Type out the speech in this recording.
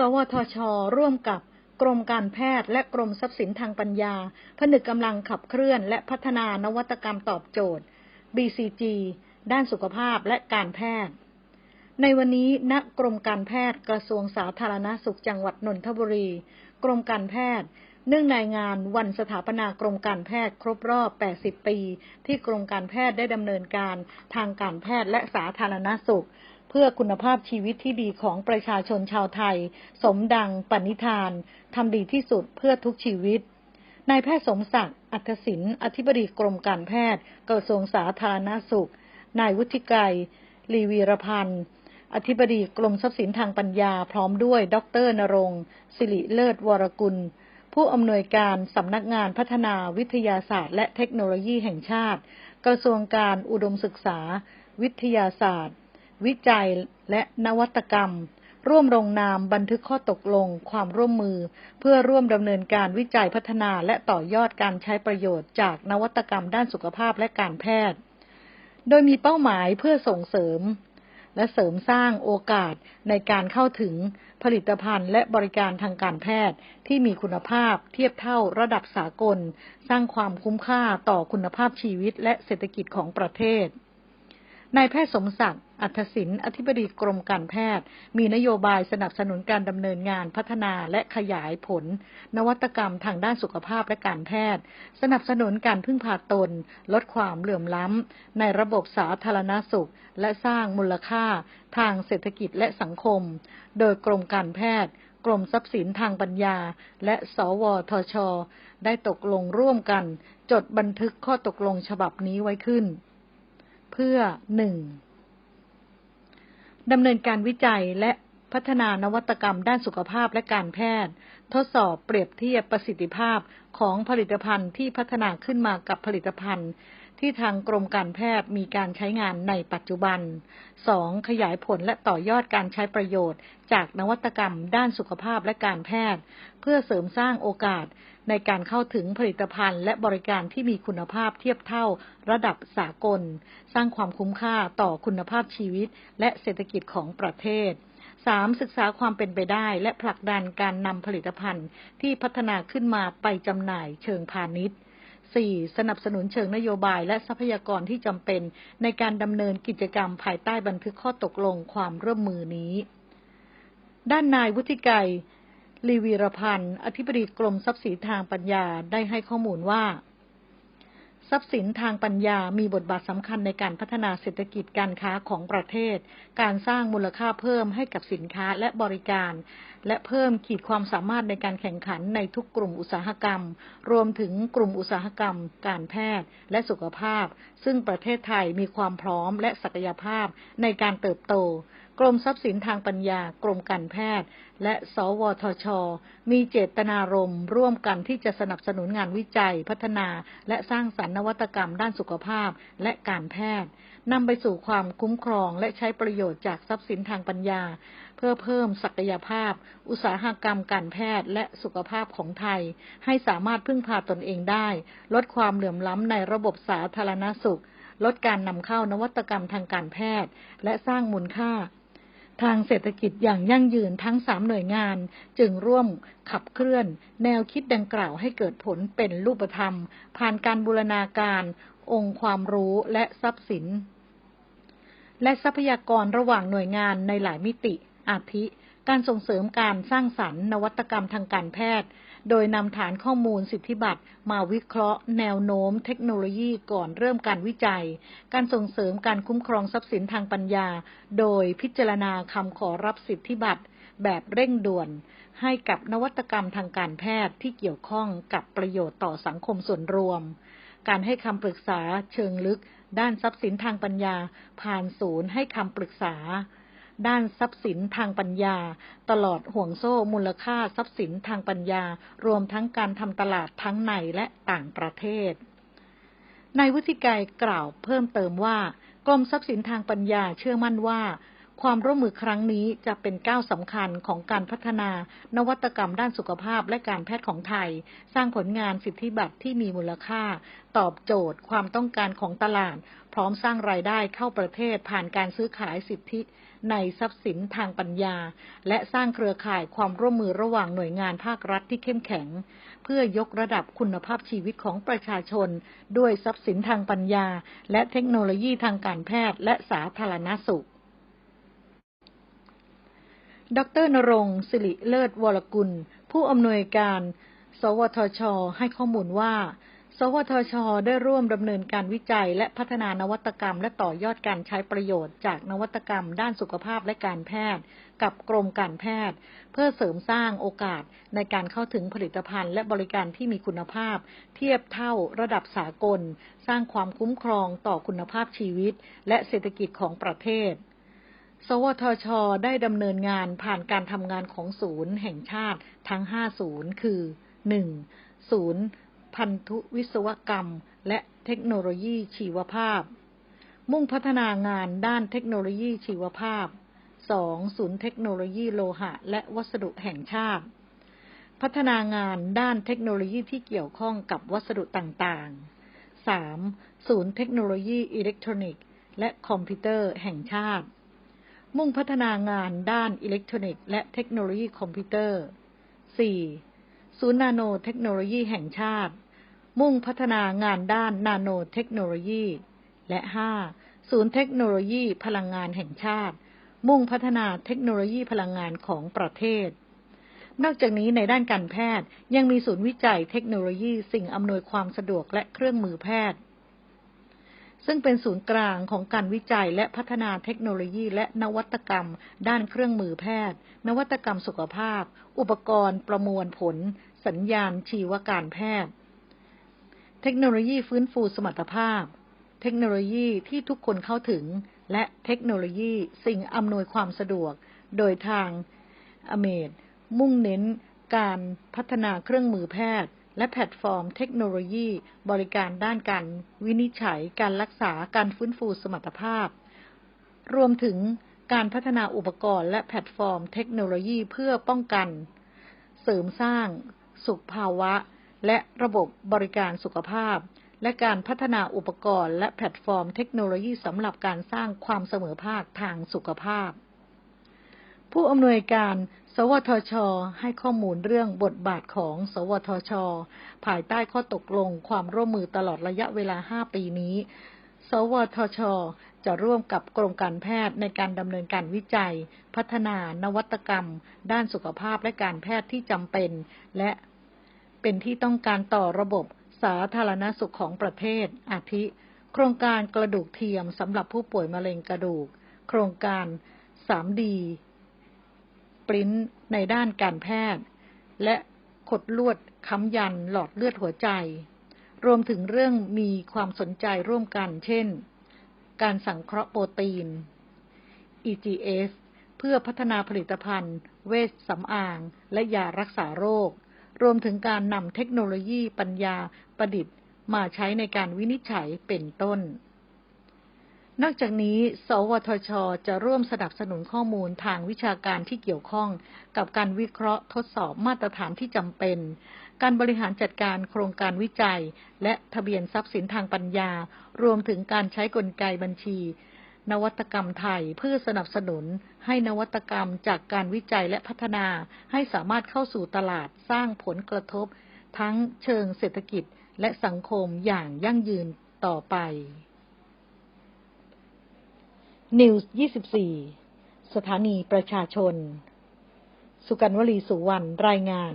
สวทช ร่วมกับกรมการแพทย์และกรมทรัพย์สินทางปัญญา ผนึกกำลังขับเคลื่อนและพัฒนานวัตกรรมตอบโจทย์ BCG ด้านสุขภาพและการแพทย์ ในวันนี้ณกรมการแพทย์กระทรวงสาธารณสุขจังหวัดนนทบุรี กรมการแพทย์ เนื่องในงานวันสถาปนากรมการแพทย์ครบรอบ 80 ปี ที่กรมการแพทย์ได้ดำเนินการทางการแพทย์และสาธารณสุข เพื่อคุณภาพชีวิตที่ดีของประชาชนชาวไทย สมดังปณิธานทำดีที่สุดเพื่อทุกชีวิตนายแพทย์สมศักดิ์อัธศินอธิบดีกรมการแพทย์กระทรวงสาธารณสุข นายวุฒิไกรลีวีรพันธ์อธิบดีกรมทรัพย์สินทางปัญญาพร้อมด้วย ดรนรงค์สิริเลิศวรกุล ผู้อำนวยการสำนักงานพัฒนาวิทยาศาสตร์ และเทคโนโลยีแห่งชาติ กระทรวงการอุดมศึกษา วิทยาศาสตร์ วิจัยและนวัตกรรม ร่วมลงนามบันทึกข้อตกลง ความร่วมมือ เพื่อร่วมดำเนินการวิจัยพัฒนาและต่อยอดการใช้ประโยชน์จากนวัตกรรมด้านสุขภาพและการแพทย์ โดยมีเป้าหมายเพื่อส่งเสริม และเสริมสร้างโอกาสในการเข้าถึงผลิตภัณฑ์และบริการทางการแพทย์ที่มีคุณภาพเทียบเท่าระดับสากล สร้างความคุ้มค่าต่อคุณภาพชีวิตและเศรษฐกิจของประเทศ นายแพทย์สมศักดิ์อัธศินอธิบดีกรมการแพทย์ มีนโยบายสนับสนุนการดำเนินงานพัฒนาและขยายผล นวัตกรรมทางด้านสุขภาพและการแพทย์ สนับสนุนการพึ่งพาตน ลดความเหลื่อมล้ำ ในระบบสาธารณสุข และสร้างมูลค่าทางเศรษฐกิจและสังคม โดยกรมการแพทย์ กรมทรัพย์สินทางปัญญา และ สวทช ได้ตกลงร่วมกัน จดบันทึกข้อตกลงฉบับนี้ไว้ขึ้น พื่อหนึ่งดำเนินการวิจัยและพัฒนานวัตกรรมด้านสุขภาพและการแพทย์ ทดสอบเปรียบเทียบประสิทธิภาพของผลิตภัณฑ์ที่พัฒนาขึ้นมากับผลิตภัณฑ์ ที่ทางกรมการแพทย์มีการใช้งานในปัจจุบัน 2. ขยายผลและต่อยอดการใช้ประโยชน์ จากนวัตกรรมด้านสุขภาพและการแพทย์ เพื่อเสริมสร้างโอกาสในการเข้าถึงผลิตภัณฑ์ และบริการที่มีคุณภาพเทียบเท่าระดับสากล สร้างความคุ้มค่าต่อคุณภาพชีวิต และเศรษฐกิจของประเทศ 3. ศึกษาความเป็นไปได้ และผลักดันการนำผลิตภัณฑ์ที่พัฒนาขึ้นมาไปจำหน่ายเชิงพาณิชย์ 4. สนับสนุนเชิงนโยบายและทรัพยากรที่จำเป็น ในการดำเนินกิจกรรมภายใต้บันทึกข้อตกลงความร่วมมือนี้ ด้านนายวุฒิไกรลีวีรพันธ์ อธิบดีกรมทรัพย์สินทางปัญญาได้ให้ข้อมูลว่า ทรัพย์สินทางปัญญามีบทบาทสำคัญในการพัฒนาเศรษฐกิจการค้าของประเทศ การสร้างมูลค่าเพิ่มให้กับสินค้าและบริการและเพิ่มขีดความสามารถในการแข่งขันในทุกกลุ่มอุตสาหกรรม รวมถึงกลุ่มอุตสาหกรรม การแพทย์และสุขภาพ ซึ่งประเทศไทยมีความพร้อมและศักยภาพในการเติบโตกรมทรัพย์สินทางปัญญากรมการแพทย์ และ สวทช มีเจตนารมณ์ร่วมกันที่จะสนับสนุนงานวิจัย พัฒนา และสร้างสรรค์นวัตกรรมด้านสุขภาพและการแพทย์นำไปสู่ความคุ้มครองและใช้ประโยชน์จากทรัพย์สินทางปัญญา เพื่อเพิ่มศักยภาพ อุตสาหกรรมการแพทย์และสุขภาพของไทย ให้สามารถพึ่งพาตนเองได้ ลดความเหลื่อมล้ำในระบบสาธารณสุข ลดการนำเข้านวัตกรรมทางการแพทย์ และสร้างมูลค่า ทางเศรษฐกิจอย่างยั่งยืนทั้งสามหน่วยงาน จึงร่วมขับเคลื่อน แนวคิดดังกล่าวให้เกิดผลเป็นรูปธรรม ผ่านการบูรณาการ องค์ความรู้และทรัพย์สินและทรัพยากรระหว่างหน่วยงานในหลายมิติ อาทิ การส่งเสริมการสร้างสรรค์นวัตกรรมทางการแพทย์ โดยนำฐานข้อมูลสิทธิบัตรมาวิเคราะห์ แนวโน้มเทคโนโลยีก่อนเริ่มการวิจัย การส่งเสริมการคุ้มครองทรัพย์สินทางปัญญา โดยพิจารณาคำขอรับสิทธิบัตรแบบเร่งด่วน ให้กับนวัตกรรมทางการแพทย์ที่เกี่ยวข้องกับประโยชน์ต่อสังคมส่วนรวม การให้คำปรึกษาเชิงลึกด้านทรัพย์สินทางปัญญา ผ่านศูนย์ให้คำปรึกษา ด้านทรัพย์สินทางปัญญา ตลอดห่วงโซ่มูลค่าทรัพย์สินทางปัญญา รวมทั้งการทำตลาดทั้งในและต่างประเทศนายวุฒิไกรกล่าวเพิ่มเติมว่ากรมทรัพย์สินทางปัญญาเชื่อมั่นว่า ความร่วมมือครั้งนี้จะเป็นก้าวสำคัญของการพัฒนา นวัตกรรมด้านสุขภาพและการแพทย์ของไทย สร้างผลงานสิทธิบัตรที่มีมูลค่า ตอบโจทย์ความต้องการของตลาด พร้อมสร้างรายได้เข้าประเทศผ่านการซื้อขายสิทธิในทรัพย์สินทางปัญญา และสร้างเครือข่ายความร่วมมือระหว่างหน่วยงานภาครัฐที่เข้มแข็ง เพื่อยกระดับคุณภาพชีวิตของประชาชน ด้วยทรัพย์สินทางปัญญา และเทคโนโลยีทางการแพทย์และสาธารณสุข ดรนรงค์สิริเลิศวรกุล ผู้อำนวยการ สวทช ให้ข้อมูลว่า สวทช ได้ร่วมดำเนินการวิจัย และพัฒนานวัตกรรม และต่อยอดการใช้ประโยชน์จากนวัตกรรม ด้านสุขภาพและการแพทย์ กับกรมการแพทย์ เพื่อเสริมสร้างโอกาสในการเข้าถึงผลิตภัณฑ์ และบริการที่มีคุณภาพ เทียบเท่าระดับสากล สร้างความคุ้มครองต่อคุณภาพชีวิต และเศรษฐกิจของประเทศ สวทช ได้ดำเนินงานผ่านการทำงานของศูนย์แห่งชาติทั้ง 5 ศูนย์ คือ 1. ศูนย์ พันธุวิศวกรรม และเทคโนโลยีชีวภาพ มุ่งพัฒนางานด้านเทคโนโลยีชีวภาพ 2. ศูนย์เทคโนโลยีโลหะ และวัสดุแห่งชาติ พัฒนางานด้านเทคโนโลยีที่เกี่ยวข้องกับวัสดุต่างๆ 3. ศูนย์เทคโนโลยีอิเล็กทรอนิกส์ และคอมพิวเตอร์แห่งชาติ มุ่งพัฒนางานด้านอิเล็กทรอนิกส์และเทคโนโลยีคอมพิวเตอร์ 4. ศูนย์นาโนเทคโนโลยีแห่งชาติ มุ่งพัฒนางานด้านนาโนเทคโนโลยี และ 5. ศูนย์เทคโนโลยีพลังงานแห่งชาติ มุ่งพัฒนาเทคโนโลยีพลังงานของประเทศ นอกจากนี้ในด้านการแพทย์ยังมีศูนย์วิจัยเทคโนโลยีสิ่งอำนวยความสะดวกและเครื่องมือแพทย์ ซึ่งเป็นศูนย์กลางของการวิจัยและพัฒนาเทคโนโลยีและนวัตกรรม ด้านเครื่องมือแพทย์ นวัตกรรมสุขภาพ อุปกรณ์ประมวลผล สัญญาณชีวการแพทย์ เทคโนโลยีฟื้นฟูสมรรถภาพ เทคโนโลยีที่ทุกคนเข้าถึง และเทคโนโลยีสิ่งอำนวยความสะดวก โดยทางอเมดมุ่งเน้นการพัฒนาเครื่องมือแพทย์ และแพลตฟอร์มเทคโนโลยี บริการด้านการวินิจฉัย การรักษา การฟื้นฟูสมรรถภาพ รวมถึงการพัฒนาอุปกรณ์และแพลตฟอร์มเทคโนโลยีเพื่อป้องกัน เสริมสร้าง สุขภาวะ และระบบบริการสุขภาพ และการพัฒนาอุปกรณ์และแพลตฟอร์มเทคโนโลยีสำหรับการสร้างความเสมอภาคทางสุขภาพ ผู้อำนวยการ สวทช ให้ข้อมูลเรื่องบทบาทของ สวทช ภายใต้ข้อตกลงความร่วมมือตลอดระยะเวลา 5 ปีนี้ สวทช จะร่วมกับกรมการแพทย์ในการดำเนินการวิจัย พัฒนานวัตกรรม ด้านสุขภาพและการแพทย์ที่จำเป็น และเป็นที่ต้องการต่อระบบสาธารณสุขของประเทศ อาทิ โครงการกระดูกเทียมสำหรับผู้ป่วยมะเร็งกระดูก โครงการ 3D ปริ้นในด้านการแพทย์ และขดลวดค้ำยันหลอดเลือดหัวใจ รวมถึงเรื่องมีความสนใจร่วมกัน เช่น การสังเคราะห์โปรตีน EGS เพื่อพัฒนาผลิตภัณฑ์ เวชสำอาง และยารักษาโรค รวมถึงการนำเทคโนโลยีปัญญาประดิษฐ์ มาใช้ในการวินิจฉัยเป็นต้น นอกจากนี้ สวทช จะร่วมสนับสนุนข้อมูลทางวิชาการที่เกี่ยวข้องกับการวิเคราะห์ทดสอบมาตรฐานที่จำเป็น การบริหารจัดการโครงการวิจัย และทะเบียนทรัพย์สินทางปัญญา รวมถึงการใช้กลไกบัญชี นวัตกรรมไทยเพื่อสนับสนุน ให้นวัตกรรมจากการวิจัยและพัฒนา ให้สามารถเข้าสู่ตลาดสร้างผลกระทบ ทั้งเชิงเศรษฐกิจและสังคมอย่างยั่งยืนต่อไป นิวส์24 สถานีประชาชน สุกันวลีสุวรรณ รายงาน